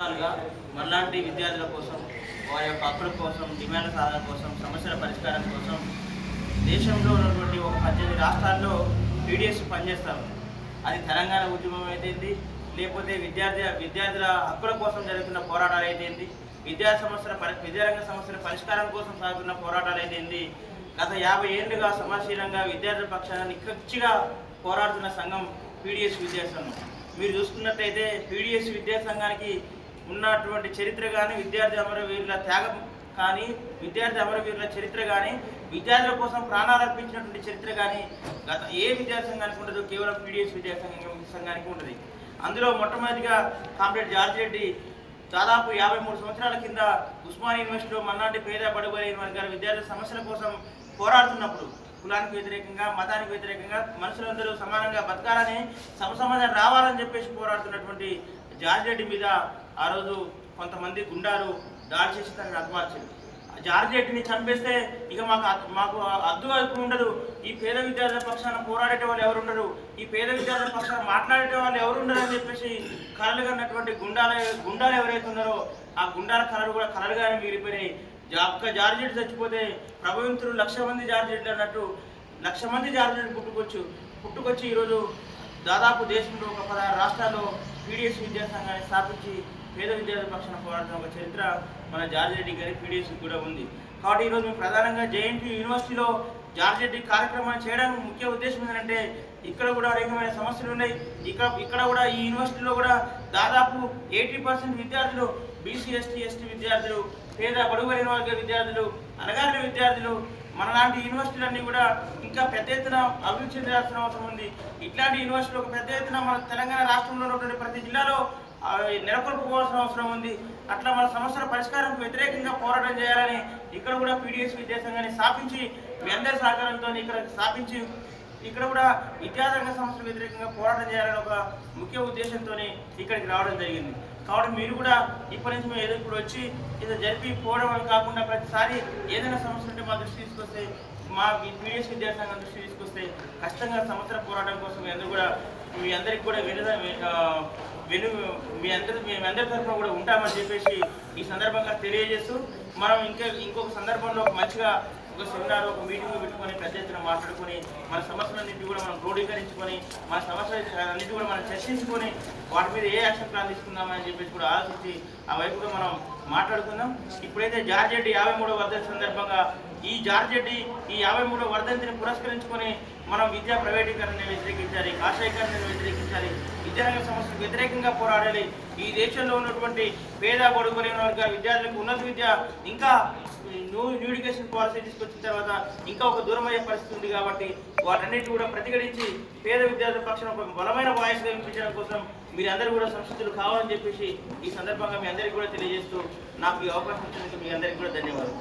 విధాలుగా మనలాంటి విద్యార్థుల కోసం వారి యొక్క హక్కుల కోసం డిమాండ్ల సాధన కోసం సమస్యల పరిష్కారం కోసం దేశంలో ఉన్నటువంటి ఒక పద్దెనిమిది రాష్ట్రాల్లో పీడిఎస్ పనిచేస్తారు అది తెలంగాణ ఉద్యమం అయితేంది లేకపోతే విద్యార్థి విద్యార్థుల హక్కుల కోసం జరుగుతున్న పోరాటాలు అయితేంది విద్యా సమస్యల పరి విద్యారంగ సమస్యల పరిష్కారం కోసం సాగుతున్న పోరాటాలు అయితేంది గత యాభై ఏళ్ళుగా సమాశీలంగా విద్యార్థుల పక్షాన నిక్కచ్చిగా పోరాడుతున్న సంఘం పీడిఎస్ విద్యాసంఘం మీరు చూసుకున్నట్టయితే పీడిఎస్ విద్యా సంఘానికి ఉన్నటువంటి చరిత్ర కానీ విద్యార్థి అమరవీరుల త్యాగం కానీ విద్యార్థి అమరవీరుల చరిత్ర కానీ విద్యార్థుల కోసం ప్రాణాలు అర్పించినటువంటి చరిత్ర కానీ గత ఏ విద్యాసంఘానికి ఉండదు కేవలం పీడిఎస్ విద్యాసంఘం సంఘానికి ఉండదు. అందులో మొట్టమొదటిగా కామ్రేడ్ జార్జ్ రెడ్డి దాదాపు యాభై మూడు సంవత్సరాల కింద ఉస్మాన్ యూనివర్సిటీలో మన్నాటి పేద బడుగులైన వర్గాల విద్యార్థుల సమస్యల కోసం పోరాడుతున్నప్పుడు కులానికి వ్యతిరేకంగా మతానికి వ్యతిరేకంగా మనుషులందరూ సమానంగా బతకాలని సమసమాజం రావాలని చెప్పేసి పోరాడుతున్నటువంటి జార్జ్ రెడ్డి మీద ఆ రోజు కొంతమంది గుండాలు దాడి చేసి తనని హతమార్చింది జార్జ్ రెడ్డిని చంపేస్తే ఇక మాకు మాకు అద్దు అదుపు ఉండదు. ఈ పేద విద్యార్థుల పక్షాన పోరాడే వాళ్ళు ఎవరు ఉండరు ఈ పేద విద్యార్థుల పక్షాన మాట్లాడే వాళ్ళు ఎవరు ఉండరు అని చెప్పేసి కలలు కన్నటువంటి గుండాల గుండాలు ఎవరైతే ఉన్నారో ఆ గుండాల కలలు కూడా కలలుగానే మిగిలిపోయినాయి. జా- ఒక్క జార్జ్ రెడ్డి చచ్చిపోతే ప్రభుత్వం లక్ష మంది జార్జ్ రెడ్డి అన్నట్టు లక్ష మంది జార్జ్ రెడ్డి పుట్టుకొచ్చు పుట్టుకొచ్చి ఈరోజు దాదాపు దేశంలో ఒక పదహారు రాష్ట్రాల్లో పీడిఎస్ విద్యాసంఘాన్ని స్థాపించి పేద విద్యార్థుల పక్షాన పోరాడుతున్న ఒక చరిత్ర మన జార్జ్ రెడ్డి గారి పీడిఎస్ కూడా ఉంది. కాబట్టి ఈరోజు మేము ప్రధానంగా జేఎన్టీ యూనివర్సిటీలో జార్జ్ రెడ్డి కార్యక్రమాన్ని చేయడానికి ముఖ్య ఉద్దేశం ఏంటంటే ఇక్కడ కూడా అనేకమైన సమస్యలు ఉన్నాయి. ఇక్కడ ఇక్కడ కూడా ఈ యూనివర్సిటీలో కూడా దాదాపు ఎయిటీ పర్సెంట్ విద్యార్థులు బీసీ ఎస్టీ ఎస్టీ విద్యార్థులు పేద బడుగులైన వర్గ విద్యార్థులు అనగారిన విద్యార్థులు మనలాంటి యూనివర్సిటీలన్నీ కూడా ఇంకా పెద్ద ఎత్తున అభివృద్ధి చెందాల్సిన అవసరం ఉంది. ఇట్లాంటి యూనివర్సిటీలు ఒక పెద్ద ఎత్తున మన తెలంగాణ రాష్ట్రంలో ఉన్నటువంటి ప్రతి జిల్లాలో నెలకొల్పుకోవాల్సిన అవసరం ఉంది. అట్లా మన సమస్యల పరిష్కారం వ్యతిరేకంగా పోరాటం చేయాలని ఇక్కడ కూడా పీడిఎస్ విద్యాసంఘాన్ని స్థాపించి మీ అందరి సహకారంతో ఇక్కడ స్థాపించి ఇక్కడ కూడా విద్యారంగ సంస్థలు వ్యతిరేకంగా పోరాటం చేయాలని ఒక ముఖ్య ఉద్దేశంతో ఇక్కడికి రావడం జరిగింది. కాబట్టి మీరు కూడా ఇప్పటి నుంచి మేము ఏదో ఇప్పుడు వచ్చి ఏదో జరిపి పోవడం అని కాకుండా ప్రతిసారి ఏదైనా సమస్య ఉంటే మా దృష్టి తీసుకొస్తే మా పీడిఎస్ విద్యాసంఘం దృష్టి తీసుకొస్తే కష్టంగా సమస్యల పోరాటం కోసం మీ అందరూ కూడా మీ అందరికి కూడా వినద వెను మీ అందరి మీ అందరి తరఫున కూడా ఉంటామని చెప్పేసి ఈ సందర్భంగా తెలియజేస్తూ మనం ఇంకా ఇంకొక సందర్భంలో మంచిగా ఒక సెమినార్ ఒక మీటింగ్ పెట్టుకొని పెద్ద ఎత్తున మాట్లాడుకొని మన సమస్యలన్నింటినీ కూడా మనం క్రోడీకరించుకొని మన సమస్యలు అన్నింటి కూడా మనం చర్చించుకొని వాటి మీద ఏ యాక్షన్ ప్లాన్ తీసుకుందామని చెప్పేసి కూడా ఆలోచించి ఆ వైపుగా మనం మాట్లాడుకుందాం. ఇప్పుడైతే జార్జెడ్డి యాభై మూడో వర్ధంతి సందర్భంగా ఈ జార్జెడ్డి ఈ యాభై మూడో వర్ధంతిని పురస్కరించుకొని మనం విద్యా ప్రైవేటీకరణను వ్యతిరేకించాలి కాషాయీకరణను వ్యతిరేకించాలి విద్యారంగ సంస్థకు వ్యతిరేకంగా పోరాడాలి. ఈ దేశంలో ఉన్నటువంటి పేద బడుగులైన వర్గ విద్యార్థులకు ఉన్నత విద్య ఇంకా న్యూ న్యూడికేషన్ పాలసీ తీసుకొచ్చిన తర్వాత ఇంకా ఒక దూరమయ్యే పరిస్థితి ఉంది కాబట్టి వాటన్నిటి కూడా ప్రతిఘటించి పేద విద్యార్థుల పక్షాన ఒక బలమైన వాయిస్గా వినిపించడం కోసం మీరందరూ కూడా సంస్కృతులు కావాలని చెప్పేసి ఈ సందర్భంగా మీ అందరికీ కూడా తెలియజేస్తూ నాకు ఈ అవకాశం ఇచ్చినందుకు మీ అందరికీ కూడా ధన్యవాదాలు.